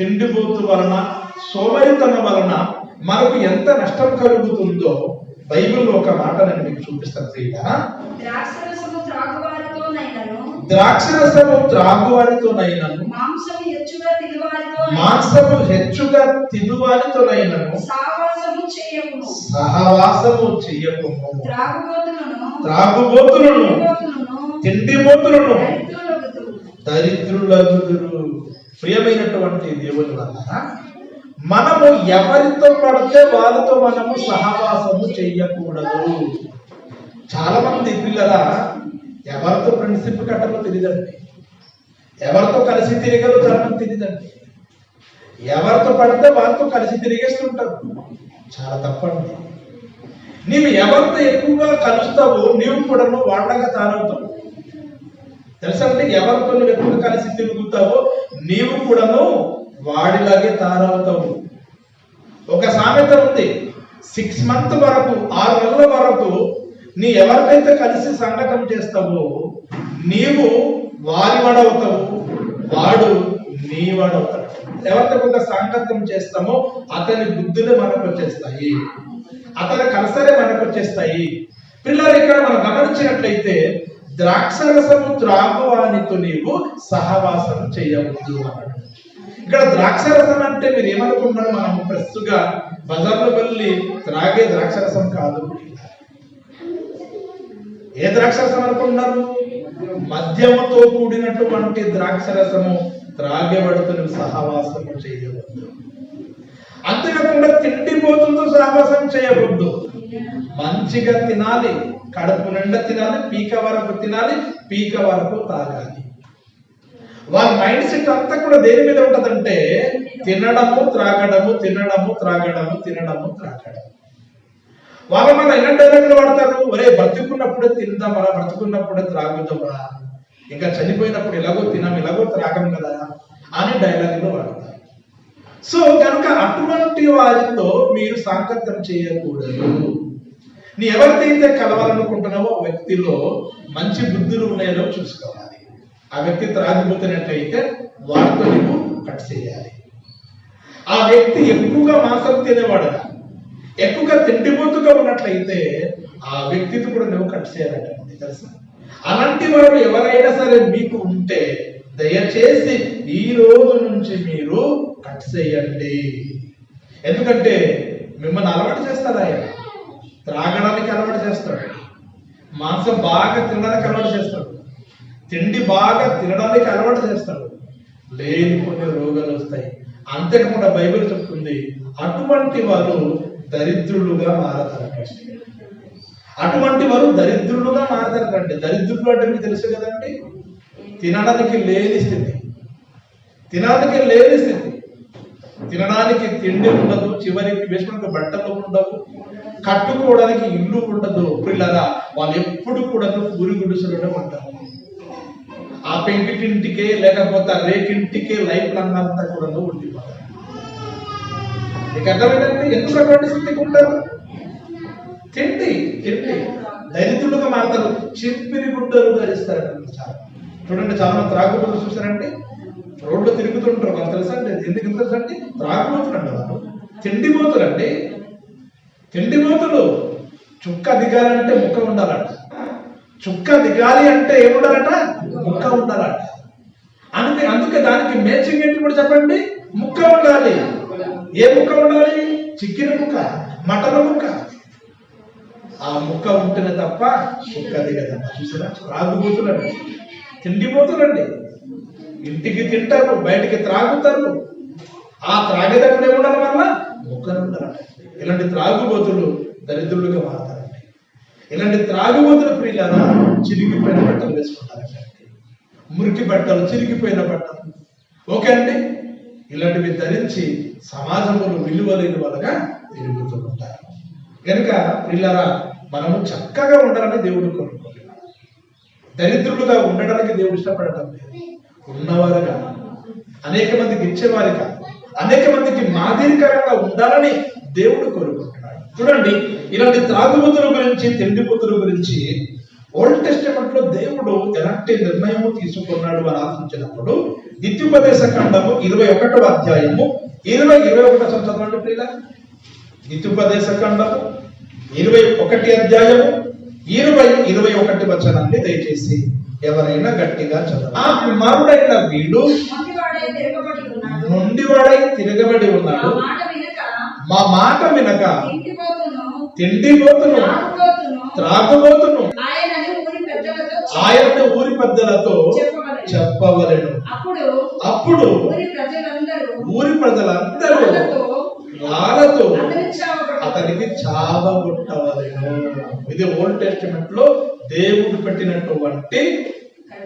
తిండిపోతు వలన సోమరితనం వలన మనకు ఎంత నష్టం కలుగుతుందో బైబిల్లో ఒక మాట నేను మీకు చూపిస్తాను ప్రియుడ ద్రాక్షరసము త్రాగువారితోనైనను ద్రాక్షరసము త్రాగువారితోనైనను మాంసము హెచ్చుగా తినువారితో మాంసము హెచ్చుగా తినువారితోనైనను సహవాసము చెయ్యకుము త్రాగుబోతులను త్రాగుబోతులను తిండిబోతులను. దరిద్రులగుదురు. ప్రియమైనటువంటి దేవుని వల్ల మనము ఎవరితో పడితే వాళ్ళతో మనము సహవాసము చెయ్యకూడదు చాలా మంది పిల్లల ఎవరితో ఫ్రెండ్షిప్ కట్టాలో తెలియదండి. ఎవరితో కలిసి తిరగలుగుతారని తెలియదండి. ఎవరితో పడితే వాళ్ళతో కలిసి తిరిగేస్తుంటారు. చాలా తప్పండి. నీవు ఎవరితో ఎక్కువగా కలుస్తావో నీవు కూడా వాడగా తారవుతావు తెలుసండి ఎవరితో నువ్వు ఎక్కువ కలిసి తిరుగుతావు నీవు కూడాను వాడిలాగే తయారవుతావు ఒక సామెత ఉంది. సిక్స్ మంత్ వరకు ఆరు నెలల వరకు నీ ఎవరికైతే కలిసి సంఘటన చేస్తావో నీవు వారి వాడవుతావు. వాడు నీ వాడవుతాడు. ఎవరితో కొంత సంగతం చేస్తామో అతని బుద్ధులే మనకు వచ్చేస్తాయి. అతని కలసరే మనకు వచ్చేస్తాయి. పిల్లలు ఇక్కడ మనం గమనించినట్లయితే ద్రాక్షరసము త్రాగువానితో నీవు సహవాసం చేయవద్దు అన్నాడు. ఇక్కడ ద్రాక్షరసం అంటే మీరు ఏమనుకుంటున్నారు? మనం ప్రస్తుగా బజార్లో వెళ్ళి త్రాగే ద్రాక్షరసం కాదు. ఏ ద్రాక్షరసం అనుకుంటున్నారు? మద్యముతో కూడినటువంటి ద్రాక్షరసము త్రాగబడుతున్న సహవాసము చేయవద్దు. అంతేకాకుండా తిండిపోతుందో సహవాసం చేయవద్దు. మంచిగా తినాలి. కడుపు నిండా తినాలి పీక వరకు తినాలి పీక వరకు తాగాలి. వాళ్ళ మైండ్ సెట్ అంతా కూడా దేని మీద ఉంటదంటే తినడము త్రాగడము తినడము త్రాగడము తినడము త్రాగడం వాళ్ళ మన ఎలాంటి డైలాగులు వాడతారు ఒరే బ్రతుకున్నప్పుడే తిందామరా బ్రతుకున్నప్పుడే త్రాగుదామరా ఇంకా చనిపోయినప్పుడు ఎలాగో తినాం ఎలాగో త్రాగం కదా అని డైలాగులు వాడతారు. సో కనుక అటువంటి వారితో మీరు సాంకత్యం చేయకూడదు. నీ ఎవరికైతే కలవాలనుకుంటున్నావో ఆ వ్యక్తిలో మంచి బుద్ధులు ఉన్నాయో చూసుకోవాలి. ఆ వ్యక్తి త్రాగిపోతున్నట్లయితే వారితో నువ్వు కట్ చేయాలి. ఆ వ్యక్తి ఎక్కువగా మాంసం తినేవాడుగా ఎక్కువగా తిండిపోతుగా ఉన్నట్లయితే ఆ వ్యక్తితో కూడా నువ్వు కట్ చేయాలంటే తెలుసా? అలాంటి వారు ఎవరైనా సరే మీకు ఉంటే దయచేసి ఈ రోజు నుంచి మీరు కట్ చేయండి. ఎందుకంటే మిమ్మల్ని అలవాటు చేస్తారా ఆయన? త్రాగడానికి అలవాటు చేస్తాడు. మాంసం బాగా తినడానికి అలవాటు చేస్తాడు. తిండి బాగా తినడానికి అలవాటు చేస్తాడు. లేని కొన్ని రోగాలు వస్తాయి. అంతేకాకుండా బైబిల్ చెప్తుంది అటువంటి వారు దరిద్రులుగా మారతారు అటువంటి వారు దరిద్రులుగా మారతారండి దరిద్రులు అంటే మీకు తెలుసు కదండి? తినడానికి లేని స్థితి. తినడానికి లేని స్థితి. తినడానికి తిండి ఉండదు చివరికి వేసుకున్న బట్టలు ఉండవు కట్టుకోవడానికి ఇల్లు ఉండదు. పిల్లరా వాళ్ళు ఎప్పుడు కూడా పూరి గుడిసెలోనే ఉంటారు. ఆ పెంకిటింటికే లేకపోతే ఆ రేకింటికే లైఫ్ అంతా కూడా ఉండిపోతారు. మీకు అర్థమైందంటే ఎందుకు అటువంటి స్థితికి ఉంటారు? తిండి తిండి. దరిద్రులుగా మారుతారు. చిప్పిరి గుడ్డలు ధరిస్తారు చాలా. చూడండి చాలా మంది త్రాగుబోతులు చూసారండి రోడ్లు తిరుగుతుంటారు. వాళ్ళు తెలుసా అండి? ఎందుకు ఇంత తెలుసా అండి? త్రాగుబోతులండి వాళ్ళు. తిండి మూతులు. చుక్క దిగాలంటే ముక్క ఉండాలంట. చుక్క దిగాలి అంటే ఏముండాలట ముక్క ఉండాలట. అందుకే అందుకే దానికి మేచింగ్ ఏంటి కూడా చెప్పండి? ముక్క ఉండాలి. ఏ ముక్క ఉండాలి? చికెన్ ముక్క మటన్ ముక్క. ఆ ముక్క ఉంటేనే తప్ప ముక్క దిగదమ్మ. చూసారా? త్రాగుబోతులండి తిండిపోతులండి ఇంటికి తింటారు బయటికి త్రాగుతారు. ఆ త్రాగేటప్పుడు ఏముండాలి వల్ల ముక్కలు ఉండాలంట ఇలాంటి త్రాగుబోతులు దరిద్రులుగా మారతారండి. ఇలాంటి త్రాగుబోతులు ప్రియులారా చిరిగిపోయిన బట్టలు వేసుకుంటారండి. మురికి బట్టలు చిరిగిపోయిన బట్టలు. ఓకే అండి? ఇలాంటివి ధరించి సమాజంలో విలువలేని వాళ్ళగా తిరుగుతూ ఉంటారు. కనుక పిల్లరా మనము చక్కగా ఉండాలని దేవుడు కోరుకుంటున్నాం దరిద్రులుగా ఉండడానికి దేవుడు ఇష్టపడటం లేదు. ఉన్నవారుగా అనేక మందికి కాదు అనేక మందికి మాదిరికరంగా ఉండాలని దేవుడు కోరుకుంటున్నాడు. చూడండి ఇలాంటి త్రాగుబోతుల గురించి తిండిపోతుల గురించి ఓల్డ్ టెస్టిమెంట్లో దేవుడు ఎలాంటి నిర్ణయము తీసుకున్నాడు అని ఆలోచించినప్పుడు ద్వితీయోపదేశ ఖండము ఇరవై ఒకటవ అధ్యాయము ఇరవై ఇరవై ఒకటో చదవండి ప్రియుల ద్వితీయోపదేశ ఖండము ఇరవై ఒకటి అధ్యాయము ఇరవై ఇరవై ఒకటి వచనాన్ని దయచేసి ఎవరైనా గట్టిగా చదవ ఆ కుమారుడైన వీడు మందివాడే తిరగబడి ఉన్నాడు. మా మాట వినక తిండిపోతును. త్రాగుబోతును. ఆయనని ఊరి పెద్దలతో చెప్పవలెను. అప్పుడు ఊరి ప్రజలందరూ రాళ్ళతో. అతనికి చావగొట్టవలెను ఇది ఓల్డ్ టెస్టిమెంట్లో దేవుడు పెట్టినటువంటి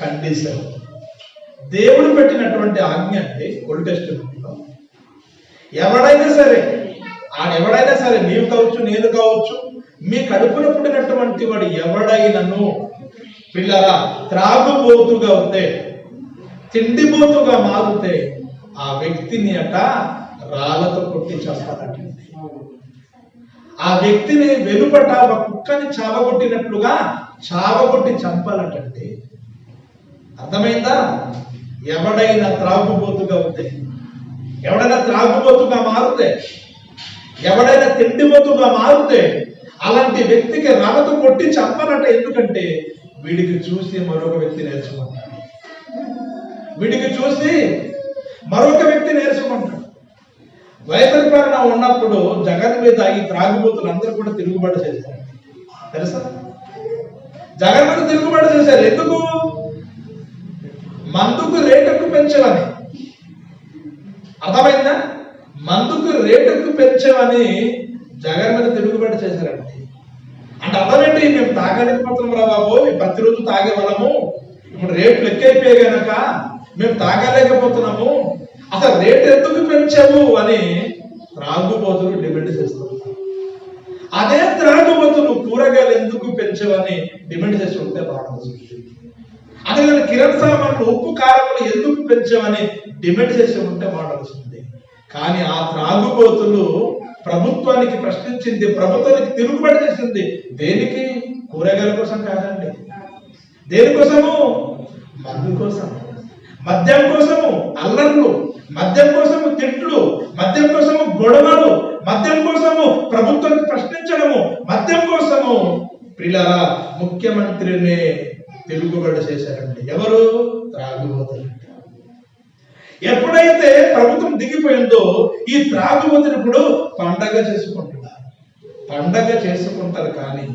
కండిషన్ దేవుడు పెట్టినటువంటి ఆజ్ఞ అంటే ఓల్డ్ టెస్టిమెంట్ ఎవడైనా సరే ఆడెవడైనా సరే నీవు కావచ్చు నేను కావచ్చు మీ కడుపున పుట్టినటువంటి వాడు ఎవడైనను పిల్లరా త్రాగుబోతుగా ఉంటే తిండిబోతుగా మారితే ఆ వ్యక్తిని అట రాళ్ళతో కొట్టి చంపాలంటే ఆ వ్యక్తిని వెలుపట ఒక కుక్కని చావగొట్టినట్లుగా చావగొట్టి చంపాలటండి అర్థమైందా? ఎవడైనా త్రాగుబోతుగా ఉంటే ఎవడైనా త్రాగుబోతుగా మారితే ఎవడైనా తిండిబోతుగా మారితే అలాంటి వ్యక్తికి రాళ్ళతో కొట్టి చంపనట ఎందుకంటే వీడికి చూసి మరొక వ్యక్తి నేర్చుకుంటాడు. వీడికి చూసి మరొక వ్యక్తి నేర్చుకుంటాడు. వైద్యపరణ ఉన్నప్పుడు జగన్ మీద ఈ త్రాగుబోతులు అందరూ కూడా తిరుగుబాటు చేశారు. తెలుసా? జగన్ మీద తిరుగుబాటు చేశారు. ఎందుకు? మందుకు రేటుకు పెంచవని. అర్థమైందా? మందుకు రేటుకు పెంచవని జగన్ మీద తిరుగుబడి చేశారండి. అంటే అర్థమేంటి? మేము తాగలేకపోతున్నాం రా బాబు ప్రతిరోజు తాగే వాళ్ళము ఇప్పుడు రేట్లు ఎక్కువైపోయాయి గనక మేము తాగలేకపోతున్నాము. అసలు రేట్ ఎందుకు పెంచాము అని త్రాగుబోతులు డిమాండ్ చేస్తున్నారు అదే త్రాగుబోతులు కూరగాయలు ఎందుకు పెంచవని డిమాండ్ చేసి ఉంటే బాగుంటుంది అదే కిరణ్ సామాన్లు ఉప్పు కారములు ఎందుకు పెంచామని డిమాండ్ చేసి ఉంటే మాట వస్తుంది కానీ ఆ త్రాగుబోతులు ప్రభుత్వానికి ప్రశ్నించింది ప్రభుత్వానికి తిరుగుబడి చేసింది. దేనికి? కూరగాయల కోసం కాదండి. దేనికోసము మందు కోసం. మద్యం కోసము అల్లర్లు మద్యం కోసము తిట్లు మద్యం కోసము గొడవలు మద్యం కోసము ప్రభుత్వాన్ని ప్రశ్నించడము మద్యం కోసము. ప్రిలారా ముఖ్యమంత్రిని తెలుగుబడి చేశారండి. ఎవరు? త్రాగుబోతులు. ఎప్పుడైతే ప్రభుత్వం దిగిపోయిందో ఈ త్రాగుబోతులు ఇప్పుడు పండగ చేసుకుంటున్నారు. పండగ చేసుకుంటారు కానీ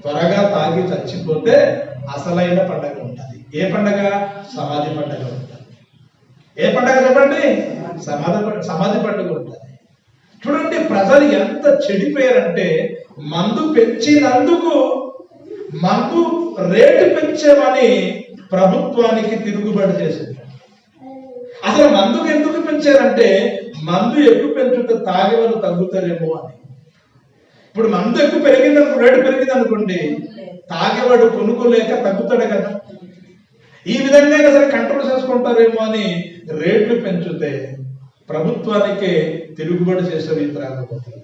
త్వరగా తాగి చచ్చిపోతే అసలైన పండగ ఉంటుంది. ఏ పండగ? సమాధి పండగ ఉంటుంది. ఏ పండగ చెప్పండి? సమాధి సమాధి పండుగ ఉంటుంది. చూడండి ప్రజలు ఎంత చెడిపోయారంటే మందు పెంచినందుకు మందు రేటు పెంచామని ప్రభుత్వానికి తిరుగుబాటు చేసింది. అసలు మందుకు ఎందుకు పెంచారంటే మందు ఎక్కువ పెంచుతే తాగే తగ్గుతారేమో అని. ఇప్పుడు మందు ఎక్కువ పెరిగింది అనుకో రేటు పెరిగింది అనుకోండి తాగేవాడు కొనుక్కోలేక తగ్గుతాడు కదా. ఈ విధంగా సరే కంట్రోల్ చేసుకుంటారేమో అని రేట్లు పెంచుతే ప్రభుత్వానికే తిరుగుబాటు చేశారు ఈ త్రాగుబోతులు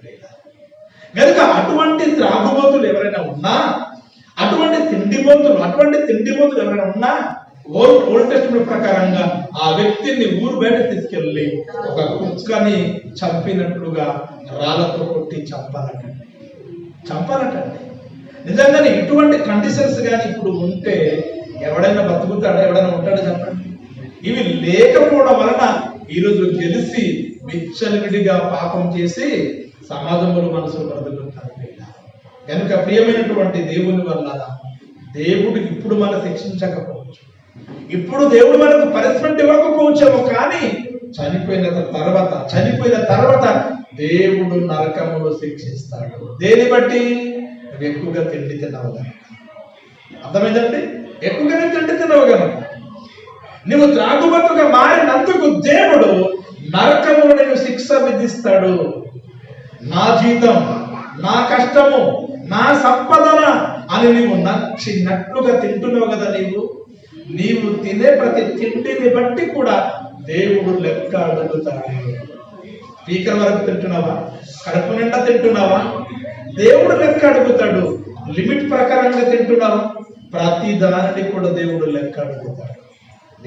కనుక అటువంటి త్రాగుబోతులు ఎవరైనా ఉన్నా అటువంటి తిండిబోతులు అటువంటి తిండిబోతులు ఎవరైనా ఉన్నా ఓల్డ్ ఓల్డ్ టెస్ట్మెంట్ ప్రకారంగా ఆ వ్యక్తిని ఊరు బయట తీసుకెళ్ళి ఒక కుక్కని చంపినట్లుగా రాళ్ళతో కొట్టి చంపాలటండి. చంపాలటండి. నిజంగానే ఇటువంటి కండిషన్స్ కానీ ఇప్పుడు ఉంటే ఎవడైనా బతుకుతాడా ఎవడైనా ఉంటాడా చెప్పండి. ఇవి లేకపోవడం వలన ఈరోజు గెలిచి విచ్చలవిడిగా పాపం చేసి సమాజంలో మనసులు బ్రతుకుతారు కనుక ప్రియమైనటువంటి దేవుని వల్ల దేవుడు ఇప్పుడు మనం శిక్షించకపోవచ్చు. ఇప్పుడు దేవుడు మనకు పనిష్మెంట్ ఇవ్వకపోవచ్చేమో కానీ చనిపోయిన తర్వాత చనిపోయిన తర్వాత దేవుడు నరకములో శిక్షిస్తాడు. దేని బట్టి? నువ్వు ఎక్కువగా తిండి తిన్నావు కనుక అర్థమైందండి? ఎక్కువగానే తిండి తిన్నావు కనుక నువ్వు త్రాగుబతుగా మారినందుకు దేవుడు నరకములో నేను శిక్ష విధిస్తాడు. నా జీతం నా కష్టము నా సంపదన అని నీవు నచ్చినట్లుగా తింటున్నావు కదా నీవు? నీవు తినే ప్రతి తిండిని బట్టి కూడా దేవుడు లెక్క అడుగుతాడు. స్పీకర్ వరకు తింటున్నావా? కడుపు నిండా తింటున్నావా? దేవుడు లెక్క అడుగుతాడు. లిమిట్ ప్రకారంగా తింటున్నావా. ప్రతి దానిని కూడా దేవుడు లెక్క అడుగుతాడు.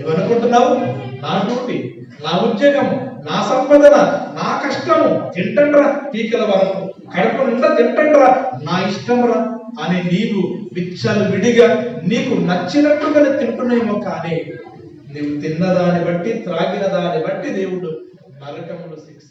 నీవనుకుంటున్నావు నా డ్యూటీ నా ఉద్యోగము నా సంపదన నా కష్టము. తింటండ్రా పీకల వరకు. కడుపు నిండా తింటండ్రా. నా ఇష్టంరా అని నీవు విచ్చలు విడిగా నీకు నచ్చినట్టుగా తింటున్నాయేమో కానీ నీవు తిన్న దాన్ని బట్టి త్రాగిన దాన్ని బట్టి దేవుడు నరకములు శిక్ష